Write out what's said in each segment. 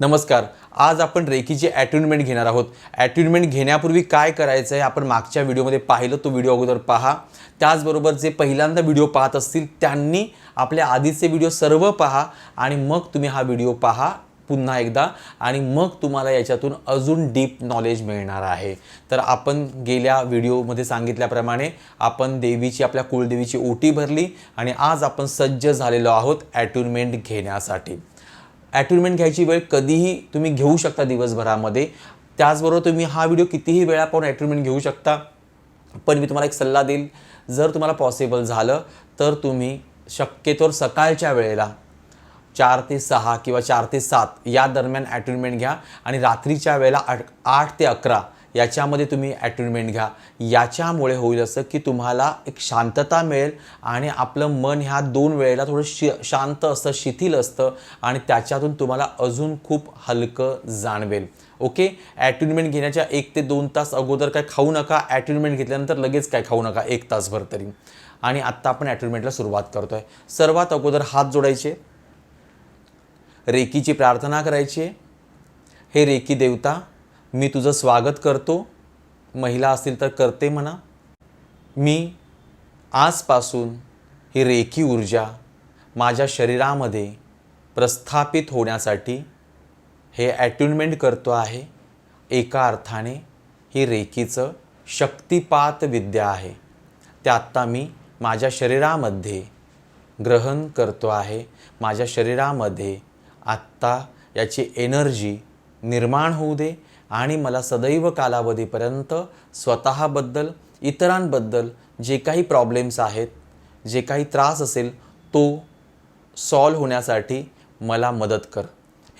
नमस्कार. आज आपण रेकीची ॲट्युनमेंट घेणार आहोत. ॲट्युनमेंट घेण्यापूर्वी काय करायचं आहे आपण मागच्या व्हिडिओमध्ये पाहिलं तो व्हिडिओ अगोदर पहा. त्याचबरोबर जे पहिल्यांदा व्हिडिओ पाहत असतील त्यांनी आपल्या आधीचे व्हिडिओ सर्व पहा आणि मग तुम्ही हा व्हिडिओ पहा पुन्हा एकदा आणि मग तुम्हाला याच्यातून अजून डीप नॉलेज मिळणार आहे. तर आपण गेल्या व्हिडिओमध्ये सांगितल्याप्रमाणे आपण देवीची आपल्या कुलदेवीची ओटी भरली आणि आज आपण सज्ज झालेलो आहोत ॲट्युनमेंट घेण्यासाठी. ॲट्युनमेंट घ्यायची वेळ कधीही तुम्ही घेऊ शकता दिवसभरामध्ये. त्याचबरोबर तुम्ही हा व्हिडिओ कितीही वेळा पाहून ॲट्युनमेंट घेऊ शकता. पण मी तुम्हाला एक सल्ला देईल जर तुम्हाला पॉसिबल झालं तर तुम्ही शक्यतोवर सकाळच्या वेळेला चार ते सहा किंवा चार ते सात या दरम्यान ॲट्युनमेंट घ्या आणि रात्रीच्या वेळेला आठ आठ ते अकरा याच्यामध्ये तुम्ही ॲट्युनमेंट घ्या. याच्यामुळे होईल असं की तुम्हाला एक शांतता मिळेल आणि आपलं मन ह्या दोन वेळेला थोडं शि शांत असतं शिथिल असतं आणि त्याच्यातून तुम्हाला अजून खूप हलकं जाणवेल. ओके? ॲट्युनमेंट घेण्याच्या एक ते दोन तास अगोदर काय खाऊ नका. ॲट्युनमेंट घेतल्यानंतर लगेच काय खाऊ नका. एक तासभर तरी. आणि आत्ता आपण ॲट्युनमेंटला सुरुवात करतो आहे सर्वात अगोदर हात जोडायचे. रेकीची प्रार्थना करायची. आहे हे रेकी देवता मी तुझं स्वागत करतो. महिला असतील तर करते म्हणा. मी आजपासून ही रेखी ऊर्जा माझ्या शरीरामध्ये प्रस्थापित होण्यासाठी हे ॲट्युनमेंट करतो आहे. एका अर्थाने ही रेखीचं शक्तिपात विद्या आहे. ते आत्ता मी माझ्या शरीरामध्ये ग्रहण करतो आहे. माझ्या शरीरामध्ये आत्ता याची एनर्जी निर्माण होऊ दे. आणि मला सदैव कालावधीपर्यंत स्वतःबद्दल इतरांबद्दल जे काही प्रॉब्लेम्स आहेत जे काही त्रास असेल तो सॉल्व होण्यासाठी मला मदत कर.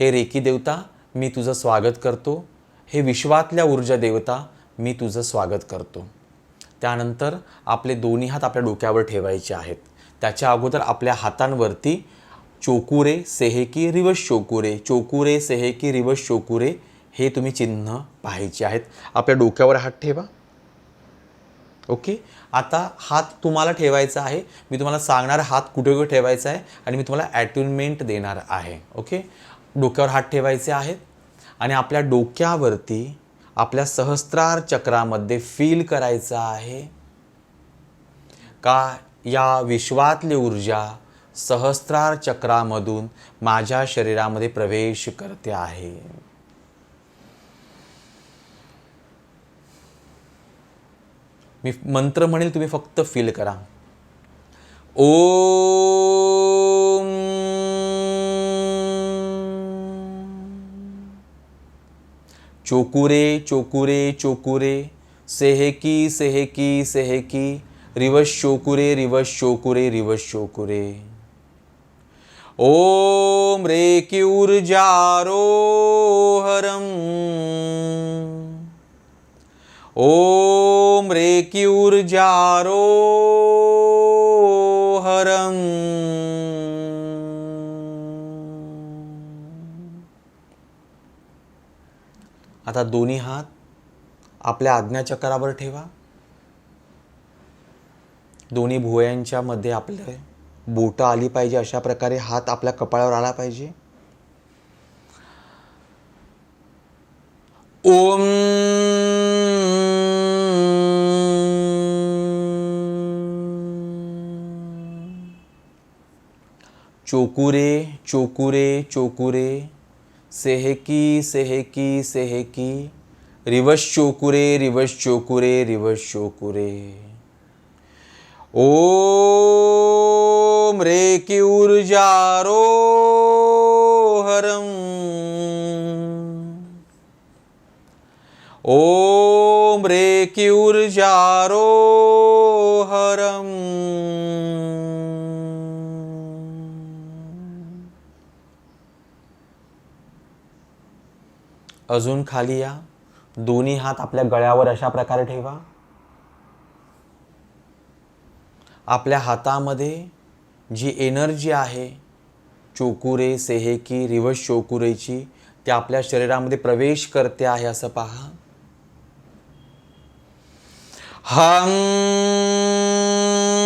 हे रेकी देवता मी तुझं स्वागत करतो. हे विश्वातल्या ऊर्जा देवता मी तुझं स्वागत करतो. त्यानंतर आपले दोन्ही हात आपल्या डोक्यावर ठेवायचे आहेत. त्याच्या अगोदर आपल्या हातांवरती चोकुरे सेहेकी रिवर्स चोकुरे चोकुरे सेहेकी रिवर्स चोकुरे हे तुम्ही चिन्ह पाहायचे आहेत. आपल्या डोक्यावर हात ठेवा. ओके? आता हात तुम्हाला ठेवायचा आहे. मी तुम्हाला सांगणार हात कुठे कुठे ठेवायचा आहे आणि मी तुम्हाला ॲट्युनमेंट देणार आहे. ओके? डोक्यावर हात ठेवायचे आहेत. आणि आपल्या डोक्यावरती आपल्या सहस्त्रार चक्रामध्ये फील करायचं आहे. का या विश्वातली ऊर्जा सहस्त्रार चक्रामधून माझ्या शरीरामध्ये प्रवेश करते आहे? मी मंत्र म्हणेल तुम्ही फक्त फील करा. ओ चोकुरे चोकुरे चोकुरे. सेहेकी सेहेकी सेहेकी. रिवश चोकुरे रिवश चोकुरे रिवश चोकुरे. ओम रेकी ऊर्जारोहरम ओम. रेकी हरं। आता दोन्ही हात आपल्या आज्ञाचक्रावर ठेवा. दोन्ही भुवयांच्या मध्ये आपले बोटं आली पाहिजे अशा प्रकारे हात आपल्या कपाळावर आला पाहिजे. ओम चोकुरे चोकुरे चोकुरे सेहेकी सेहेकी सेहेकी रिवश चोकुरे रिवश चोकुरे रिवश चोकुरे। ओम रेकी ऊर्जारोहरम ओम रेकी ऊर्जारोहरम अजून खाली या. दोन्ही हात आपल्या गळ्यावर अशा प्रकारे ठेवा. आपल्या हातामध्ये जी एनर्जी आहे चोकुरे सेहेकी रिवर्स चोकुरेची ते आपल्या शरीरामध्ये प्रवेश करते आहे असं पहा. हं.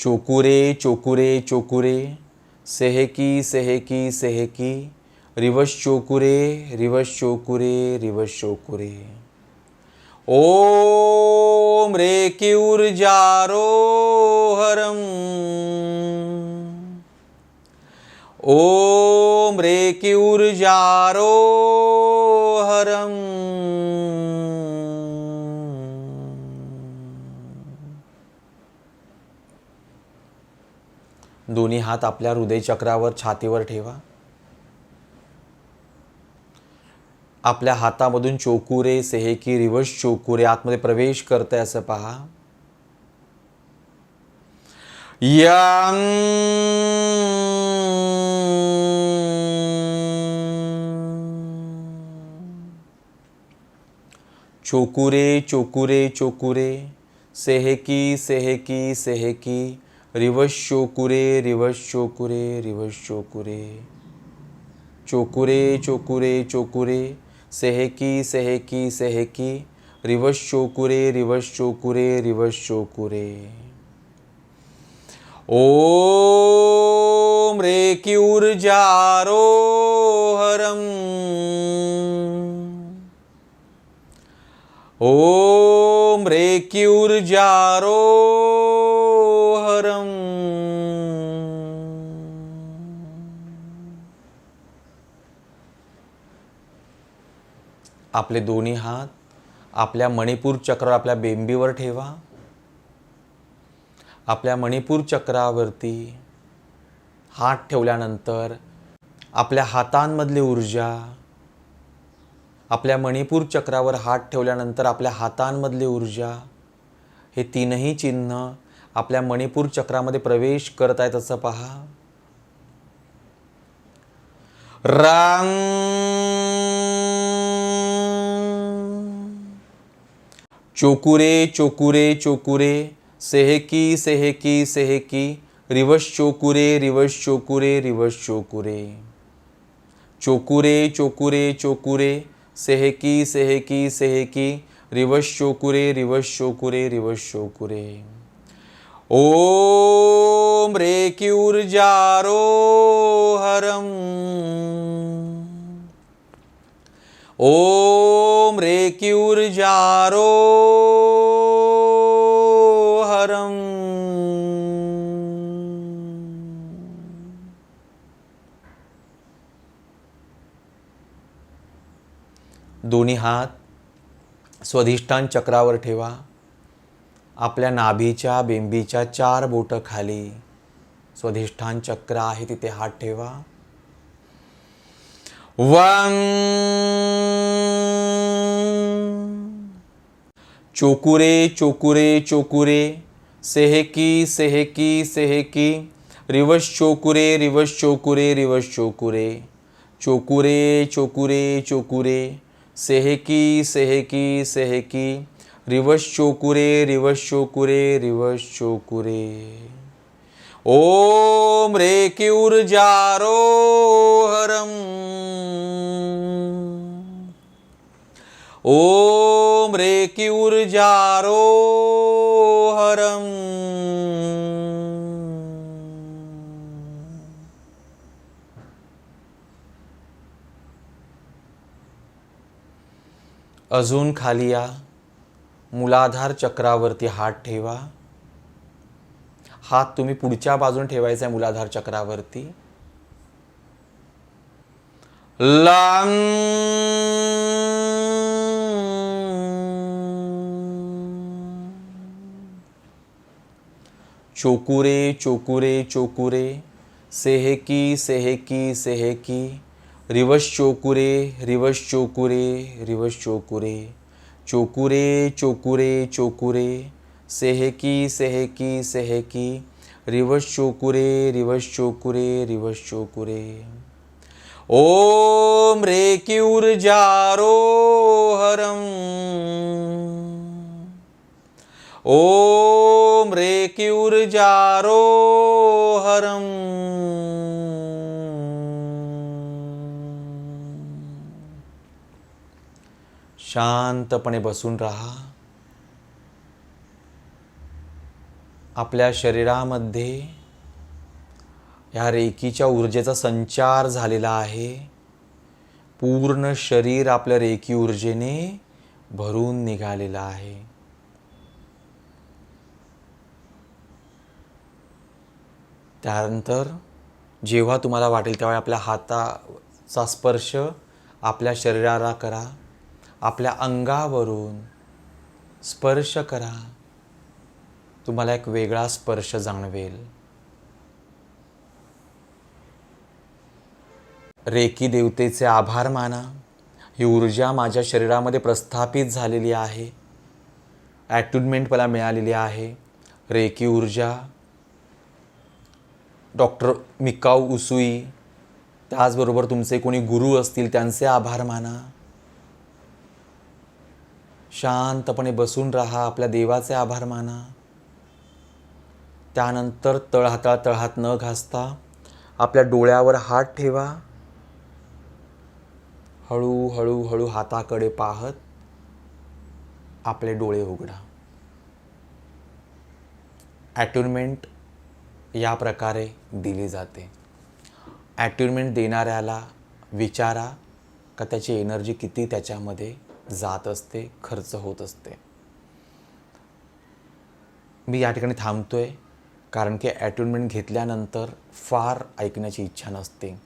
चोकुरे चोकुरे चोकुरे सेहेकी सेहेकी सेहेकी रिवश चोकुरे रिवश चोकुरे रिवश चोकुरे। ओम रेकी ऊर्जारोहरम ओम रेकी ऊर्जारोहरम दोन्ही हात आपल्या हृदयचक्रावर छातीवर ठेवा. आपल्या हातामधून चोकुरे सेहेकी रिवर्स चोकुरे आतमध्ये प्रवेश करते असं पहा. या चोकुरे चोकुरे चोकुरे सेहेकी सेहेकी सेहेकी रिवश चोकुरे रिवश चोकुरे रिवश चोकुरे. चोकुरे चोकुरे चोकुरे. सेहेकी सेहेकी सेहेकी. रिवश चोकुरे रिवश चोकुरे रिवश चोकुरे. ओम रेकी ऊर्जारोहरम ओम रेकी ऊर्जारोहरम आपले दोन्ही हात आपल्या मणिपूर चक्रावर आपल्या बेंबीवर ठेवा. आपल्या मणिपूर चक्रावरती हात ठेवल्यानंतर आपल्या हातांमधली ऊर्जा आपल्या मणिपूर चक्रावर हात ठेवल्यानंतर आपल्या हातांमधली ऊर्जा हे तीनही चिन्ह आपल्या मणिपूर चक्रामध्ये प्रवेश करत आहेत असं पहा. रांग चोकुरे चोकुरे चोकुरे, सेहेकी सेहेकी सेहेकी, रिवश चोकुरे रिवश चोकुरे रिवश चोकुरे। चोकुरे चोकुरे चोकुरे, सेहेकी सेहेकी सेहेकी, रिवश चोकुरे रिवश चोकुरे रिवश चोकुरे। ओम रेकी ऊर्जारोहरम ओम रेकी हरम। दोन्ही हात स्वधिष्ठान चक्रावर ठेवा. आपल्या नाभीच्या बेंबीच्या चार बोटं खाली. स्वधिष्ठान चक्र आहे तिथे हात ठेवा. वांग. चोकुरे चोकुरे चोकुरे. सेहेकी सेहेकी सेहेकी. रिवश चोकुरे रिवश चोकुरे रिवश चोकुरे. चोकुरे चोकुरे चोकुरे. सेहेकी सेहेकी सेहेकी. रिवश चोकुरे रिवश चोकुरे रिवश चोकुरे. ओम रेकी ऊर्जारोहरम ओम रेकी ऊर्जारोहरम अजून खाली या. मुलाधार चक्रावरती हात ठेवा. हात तुम्ही पुढच्या बाजून ठेवायचा आहे मुलाधार चक्रावरती. लांग. चोकुरे चोकुरे चोकुरे. सेहेकी सेहेकी सेहेकी. रिवश चोकुरे रिवश चोकुरे रिवश चोकुरे. चोकुरे चोकुरे चोकुरे. सेहेकी सेहेकी सेहेकी। रिवश चोकुरे रिवश चोकुरे रिवश चोकुरे ओम रेकी ऊर्जारोहरम ओम रेकी ऊर्जारोहरम शांतपणे बसून राहा। आपल्या शरीरामध्ये ह्या रेकीच्या ऊर्जेचा संचार झालेला आहे. पूर्ण शरीर आपल्या रेकी ऊर्जेने भरून निघालेलं आहे. त्यानंतर जेव्हा तुम्हाला वाटेल तेव्हा आपल्या हाताचा स्पर्श आपल्या शरीराला करा. आपल्या अंगावरून स्पर्श करा. तुम्हाला एक वेगळा स्पर्श जाणवेल. रेकी देवतेचे आभार माना. ही ऊर्जा माझ्या शरीरामध्ये प्रस्थापित झालेली आहे. ॲट्युनमेंट मला मिळालेली आहे. रेकी ऊर्जा. Doctor Mikao Usui. त्याचबरोबर तुमचे कोणी गुरु असतील त्यांचे आभार माना. शांतपणे बसून राहा आपल्या देवाचे आभार माना. त्यानंतर तळहाता तळहात न घासता आपल्या डोळ्यावर हात ठेवा. हळूहळू हळू हाताकडे पाहत आपले डोळे उघडा. ॲट्युनमेंट या प्रकारे दिली जाते. ॲट्युनमेंट देणाऱ्याला विचारा का त्याची एनर्जी किती त्याच्यामध्ये जात असते खर्च होत असते. मी या ठिकाणी थांबतो आहे कारण की ॲट्युनमेंट घेतल्यानंतर फार ऐकण्याची इच्छा नसते.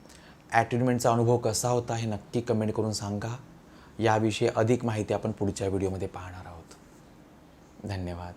ॲट्युनमेंटचा अनुभव कसा होता हे नक्की कमेंट करून सांगा. याविषयी अधिक माहिती आपण पुढच्या व्हिडिओमध्ये पाहणार आहोत. धन्यवाद.